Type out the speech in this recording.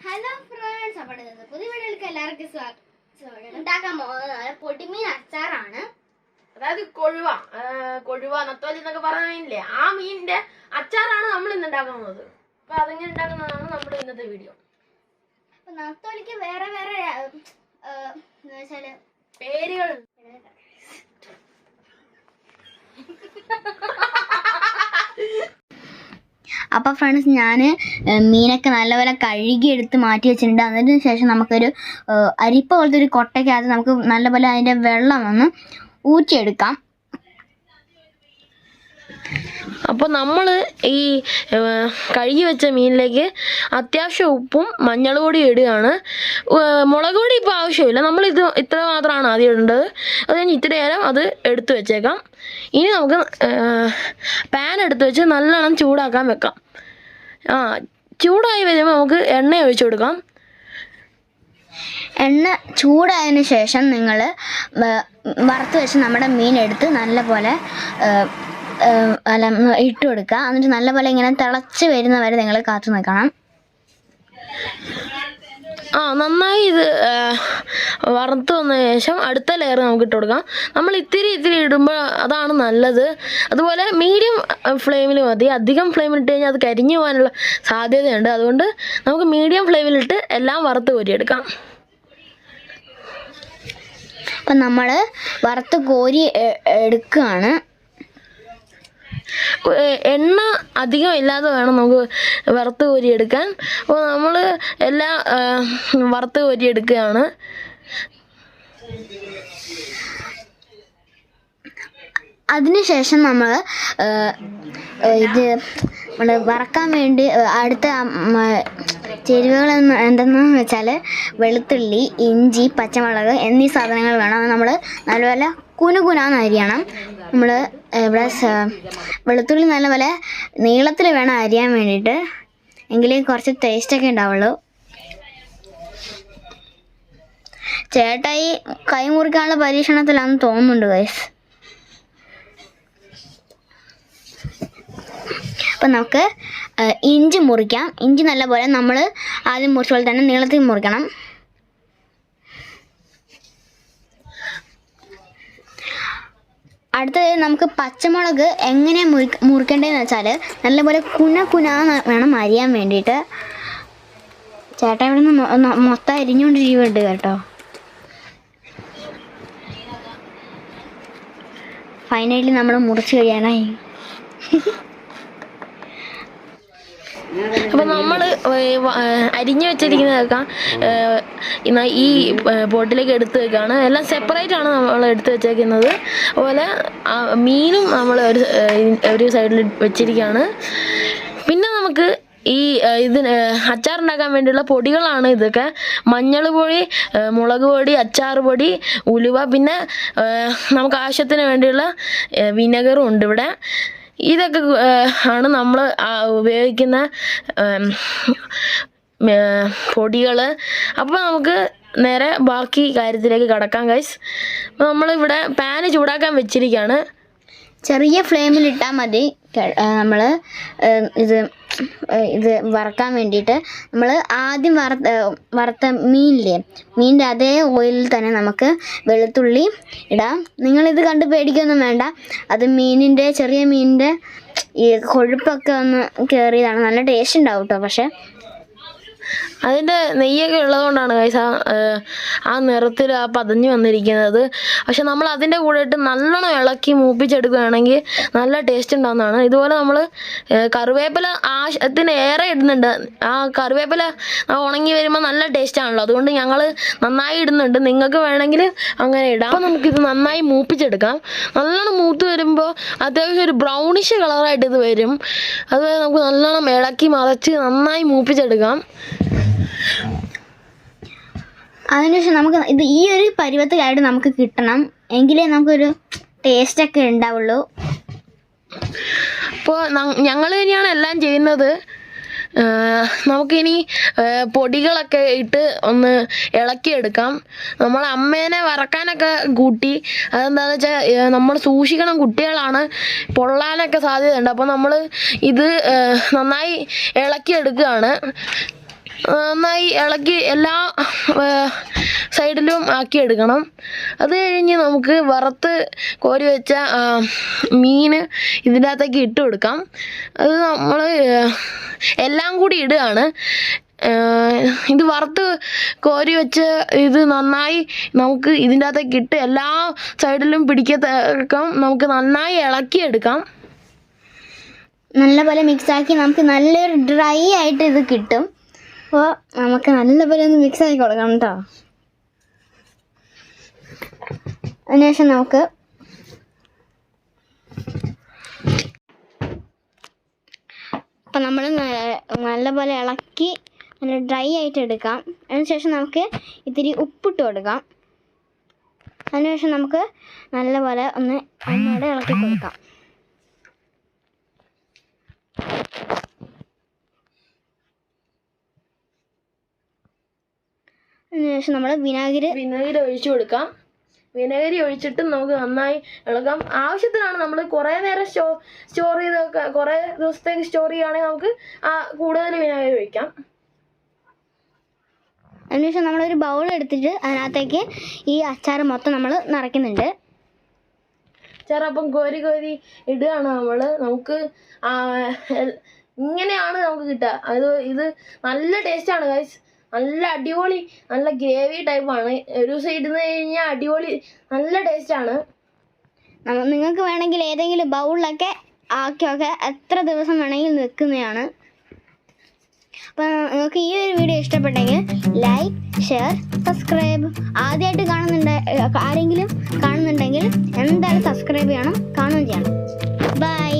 Hello friends അപ്പോൾ പുതിയ വീഡിയോയിലേക്ക് എല്ലാവർക്കും സ്വാഗതം. ഉണ്ടാക്കാൻ പോകുന്നത് പൊടിമീൻ അച്ചാറാണ്. അതായത് കൊഴുവ. കൊഴുവ നത്തോലി എന്നൊക്കെ പറഞ്ഞില്ലേ ആ മീനിന്റെ അച്ചാറാണ് നമ്മൾ ഇന്ന് ഉണ്ടാക്കുന്നത് അപ്പൊ അതെങ്ങനെ ഉണ്ടാക്കുന്നതാണ് നമ്മുടെ ഇന്നത്തെ വീഡിയോ. അപ്പൊ നത്തോലിക്ക് വേറെ വേറെ പേരുകൾ. അപ്പോൾ ഫ്രണ്ട്സ് ഞാൻ മീനൊക്കെ നല്ലപോലെ കഴുകി എടുത്ത് മാറ്റി വെച്ചിട്ടുണ്ട്. അതിന് ശേഷം നമുക്കൊരു അരിപ്പ പോലത്തെ ഒരു കൊട്ടയ്ക്കകത്ത് നമുക്ക് നല്ലപോലെ അതിന്റെ വെള്ളം ഒന്ന് ഊറ്റിയെടുക്കാം. അപ്പൊ നമ്മൾ ഈ കഴുകി വെച്ച മീനിലേക്ക് അത്യാവശ്യം ഉപ്പും മഞ്ഞൾ പൊടിയും ഇടുകയാണ്. മുളക് പൊടി ഇപ്പോൾ ആവശ്യമില്ല. നമ്മൾ ഇത് ഇത്ര മാത്രമാണ് ആദ്യം ഇടേണ്ടത്. അത് കഴിഞ്ഞ് ഇത്തിരി നേരം അത് എടുത്തു വെച്ചേക്കാം. ഇനി നമുക്ക് പാൻ എടുത്ത് വെച്ച് നല്ലോണം ചൂടാക്കാൻ വെക്കാം. ആ ചൂടായി വരുമ്പോൾ നമുക്ക് എണ്ണ ഒഴിച്ചു കൊടുക്കാം. എണ്ണ ചൂടായതിന് ശേഷം നിങ്ങൾ വറുത്ത് വെച്ച് നമ്മുടെ മീൻ എടുത്ത് നല്ലപോലെ അല്ല ഇട്ട് കൊടുക്കുക. എന്നിട്ട് നല്ലപോലെ ഇങ്ങനെ തിളച്ച് വരുന്നവരെ നിങ്ങൾ കാത്തു നിൽക്കണം. ആ നന്നായി ഇത് വറുത്ത് വന്ന ശേഷം അടുത്ത ലെയർ നമുക്ക് ഇട്ട് കൊടുക്കാം. നമ്മൾ ഇത്തിരി ഇത്തിരി ഇടുമ്പോൾ അതാണ് നല്ലത്. അതുപോലെ മീഡിയം ഫ്ലെയിമിൽ മതി. അധികം ഫ്ലെയിമിൽ ഇട്ട് കഴിഞ്ഞാൽ അത് കരിഞ്ഞു പോകാനുള്ള സാധ്യതയുണ്ട്. അതുകൊണ്ട് നമുക്ക് മീഡിയം ഫ്ലെയിമിലിട്ട് എല്ലാം വറുത്ത് കോരിയെടുക്കാം. അപ്പം നമ്മൾ വറുത്ത് കോരി എടുക്കുകയാണ്. എണ്ണ അധികം ഇല്ലാതെ വേണം നമുക്ക് വറുത്ത് കോരിയെടുക്കാൻ. അപ്പോൾ നമ്മൾ എല്ലാം വറുത്ത് കോരിയെടുക്കുകയാണ്. അതിനുശേഷം നമ്മൾ ഇത് നമ്മൾ വറക്കാൻ വേണ്ടി അടുത്ത ചേരുവകൾ എന്തെന്ന് വെച്ചാൽ വെളുത്തുള്ളി ഇഞ്ചി പച്ചമുളക് എന്നീ സാധനങ്ങൾ വേണം. അത് നമ്മൾ നല്ലപോലെ കുനുകുനാന്ന് അരിയണം. നമ്മൾ ഇവിടെ വെളുത്തുള്ളി നല്ലപോലെ നീളത്തിൽ വേണം അരിയാൻ വേണ്ടിയിട്ട്. എങ്കിലേ കുറച്ച് ടേസ്റ്റൊക്കെ ഉണ്ടാവുള്ളൂ. ചേട്ടായി കൈ മുറിക്കാനുള്ള പരീക്ഷണത്തിലാണെന്ന് തോന്നുന്നുണ്ട് ഗൈസ് അപ്പം നമുക്ക് ഇഞ്ചി മുറിക്കാം. ഇഞ്ചി നല്ലപോലെ നമ്മൾ ആദ്യം മുറിച്ച പോലെ തന്നെ നീളത്തിൽ മുറിക്കണം. അടുത്തത് നമുക്ക് പച്ചമുളക് എങ്ങനെ മുറി മുറിക്കേണ്ടതെന്ന് വെച്ചാൽ നല്ലപോലെ കുന കുന വേണം അരിയാൻ വേണ്ടിയിട്ട്. ചേട്ടൻ ഇവിടെ നിന്ന് മൊത്തം അരിഞ്ഞുകൊണ്ടിരിക്കുന്നുണ്ട് കേട്ടോ. ഫൈനലി നമ്മൾ മുറിച്ച് കഴിയാനായി. അപ്പോൾ നമ്മൾ അരിഞ്ഞു വെച്ചിരിക്കുന്നതൊക്കെ ഇന്ന് ഈ ബോട്ടിലേക്ക് എടുത്ത് വെക്കുകയാണ് എല്ലാം സെപ്പറേറ്റ് ആണ് നമ്മൾ എടുത്ത് വെച്ചേക്കുന്നത്. അതുപോലെ മീനും നമ്മൾ ഒരു ഒരു സൈഡിൽ വെച്ചിരിക്കുകയാണ് പിന്നെ നമുക്ക് ഈ ഇതിന് അച്ചാറുണ്ടാക്കാൻ വേണ്ടിയുള്ള പൊടികളാണ് ഇതൊക്കെ. മഞ്ഞൾ പൊടി മുളക് പൊടി അച്ചാർ പൊടി ഉലുവ പിന്നെ നമുക്ക് ആവശ്യത്തിന് വേണ്ടിയുള്ള വിനെഗറും ഉണ്ട് ഇവിടെ. ഇതൊക്കെ ആണ് നമ്മൾ ഉപയോഗിക്കുന്ന പൊടികൾ അപ്പോൾ നമുക്ക് നേരെ ബാക്കി കാര്യത്തിലേക്ക് കടക്കാം ഗൈസ് അപ്പോൾ നമ്മളിവിടെ പാന് ചൂടാക്കാൻ വെച്ചിരിക്കുകയാണ് ചെറിയ ഫ്ലെയിമിലിട്ടാൽ മതി. നമ്മൾ ഇത് ഇത് വറക്കാൻ വേണ്ടിയിട്ട് നമ്മൾ ആദ്യം വറുത്ത വറുത്ത മീനില്ലേ മീനിന്റെ അതേ ഓയിലിൽ തന്നെ നമുക്ക് വെളുത്തുള്ളി ഇടാം. നിങ്ങളിത് കണ്ട് പേടിക്കൊന്നും വേണ്ട. അത് മീനിന്റെ ചെറിയ മീനിന്റെ ഈ കൊഴുപ്പൊക്കെ ഒന്ന് കയറിയതാണ് നല്ല ടേസ്റ്റ് ഉണ്ടാവും കേട്ടോ പക്ഷേ അതിന്റെ നെയ്യൊക്കെ ഉള്ളതുകൊണ്ടാണ് ഗൈസ് ആ ആ നിറത്തിൽ ആ പതഞ്ഞു വന്നിരിക്കുന്നത്. പക്ഷെ നമ്മൾ അതിന്റെ കൂടെ ഇട്ട് നല്ലോണം ഇളക്കി മൂപ്പിച്ചെടുക്കുകയാണെങ്കിൽ നല്ല ടേസ്റ്റ് ഉണ്ടാകുന്നതാണ് ഇതുപോലെ നമ്മൾ കറിവേപ്പില ആശത്തിന് ഏറെ ഇടുന്നുണ്ട്. ആ കറിവേപ്പില ഉണങ്ങി വരുമ്പോൾ നല്ല ടേസ്റ്റ് ആണല്ലോ. അതുകൊണ്ട് ഞങ്ങൾ നന്നായി ഇടുന്നുണ്ട്. നിങ്ങൾക്ക് വേണമെങ്കിൽ അങ്ങനെ ഇടാം. അപ്പോൾ നമുക്കിത് നന്നായി മൂപ്പിച്ചെടുക്കാം. നല്ലോണം മൂത്ത് വരുമ്പോൾ അത്യാവശ്യം ഒരു ബ്രൗണിഷ് കളറായിട്ട് ഇത് വരും. അതുപോലെ നമുക്ക് നല്ലോണം ഇളക്കി മറച്ച് നന്നായി മൂപ്പിച്ചെടുക്കാം. അതിനുശേഷം നമുക്ക് ഇത് ഈ ഒരു പരുവത്തിലായിട്ട് നമുക്ക് കിട്ടണം. എങ്കിലേ നമുക്കൊരു ടേസ്റ്റൊക്കെ ഉണ്ടാവുള്ളൂ. അപ്പോൾ ഞങ്ങൾ തന്നെയാണ് എല്ലാം ചെയ്യുന്നത്. നമുക്കിനി പൊടികളൊക്കെ ഇട്ട് ഒന്ന് ഇളക്കിയെടുക്കാം. നമ്മൾ അമ്മേനെ വറക്കാനൊക്കെ കൂട്ടി. അതെന്താണെന്ന് വെച്ചാൽ നമ്മൾ സൂക്ഷിക്കണം കുട്ടികളാണ്. പൊള്ളാനൊക്കെ സാധ്യതയുണ്ട്. അപ്പോൾ നമ്മൾ ഇത് നന്നായി ഇളക്കിയെടുക്കുകയാണ്. നന്നായി ഇളക്കി എല്ലാ സൈഡിലും ആക്കി എടുക്കണം അത് കഴിഞ്ഞ് നമുക്ക് വറുത്ത് കോരി വെച്ച മീൻ ഇതിന്റെ അകത്തേക്ക് ഇട്ട് കൊടുക്കാം. അത് നമ്മൾ എല്ലാം കൂടി ഇടുകയാണ്. ഇത് വറുത്ത് കോരി വെച്ച് ഇത് നന്നായി നമുക്ക് ഇതിന്റെ അകത്തേക്ക് ഇട്ട് എല്ലാ സൈഡിലും പിടിക്കത്തക്കം നമുക്ക് നന്നായി ഇളക്കിയെടുക്കാം. നല്ലപോലെ മിക്സാക്കി നമുക്ക് നല്ലൊരു ഡ്രൈ ആയിട്ട് ഇത് കിട്ടും. അപ്പോൾ നമുക്ക് നല്ലപോലെ ഒന്ന് മിക്സ് ആക്കി കൊടുക്കണം കേട്ടോ അതിനുശേഷം നമുക്ക് അപ്പം നമ്മൾ നല്ലപോലെ ഇളക്കി നല്ല ഡ്രൈ ആയിട്ട് എടുക്കാം. അതിനുശേഷം നമുക്ക് ഇത്തിരി ഉപ്പിട്ട് കൊടുക്കാം. അതിനുശേഷം നമുക്ക് നല്ലപോലെ ഒന്ന് ഒന്നുകൂടെ ഇളക്കി കൊടുക്കാം. അതിനുശേഷം നമ്മൾ വിനാഗിരി വിനാഗിരി ഒഴിച്ചു കൊടുക്കാം. വിനാഗിരി ഒഴിച്ചിട്ട് നമുക്ക് നന്നായി ഇളക്കാം ആവശ്യത്തിനാണ് നമ്മൾ കുറേ നേരം സ്റ്റോ സ്റ്റോർ ചെയ്ത് കുറേ ദിവസത്തേക്ക് സ്റ്റോർ ചെയ്യുകയാണെങ്കിൽ നമുക്ക് ആ കൂടുതൽ വിനാഗിരി ഒഴിക്കാം. അതിനുശേഷം നമ്മളൊരു ബൗൾ എടുത്തിട്ട് അതിനകത്തേക്ക് ഈ അച്ചാർ മൊത്തം നമ്മൾ നിറയ്ക്കുന്നുണ്ട്. അച്ചാർ അപ്പം കോരി കോരി ഇടുകയാണ് നമ്മൾ നമുക്ക് ഇങ്ങനെയാണ് നമുക്ക് കിട്ടുക. അത് ഇത് നല്ല ടേസ്റ്റാണ് ഗൈസ് നല്ല അടിപൊളി നല്ല ഗ്രേവി ടൈപ്പാണ് ഒരു സൈഡിൽ നിന്ന് കഴിഞ്ഞാൽ അടിപൊളി നല്ല ടേസ്റ്റാണ് നിങ്ങൾക്ക് വേണമെങ്കിൽ ഏതെങ്കിലും ബൗളിലൊക്കെ ആക്കിയൊക്കെ എത്ര ദിവസം വേണമെങ്കിൽ നിൽക്കുന്നതാണ്. അപ്പോൾ നിങ്ങൾക്ക് ഈ ഒരു വീഡിയോ ഇഷ്ടപ്പെട്ടെങ്കിൽ ലൈക്ക് ഷെയർ സബ്സ്ക്രൈബ് ആദ്യമായിട്ട് കാണുന്നുണ്ട് ആരെങ്കിലും കാണുന്നുണ്ടെങ്കിൽ എന്തായാലും സബ്സ്ക്രൈബ് ചെയ്യണം. കാണുകയും ചെയ്യണം. ബൈ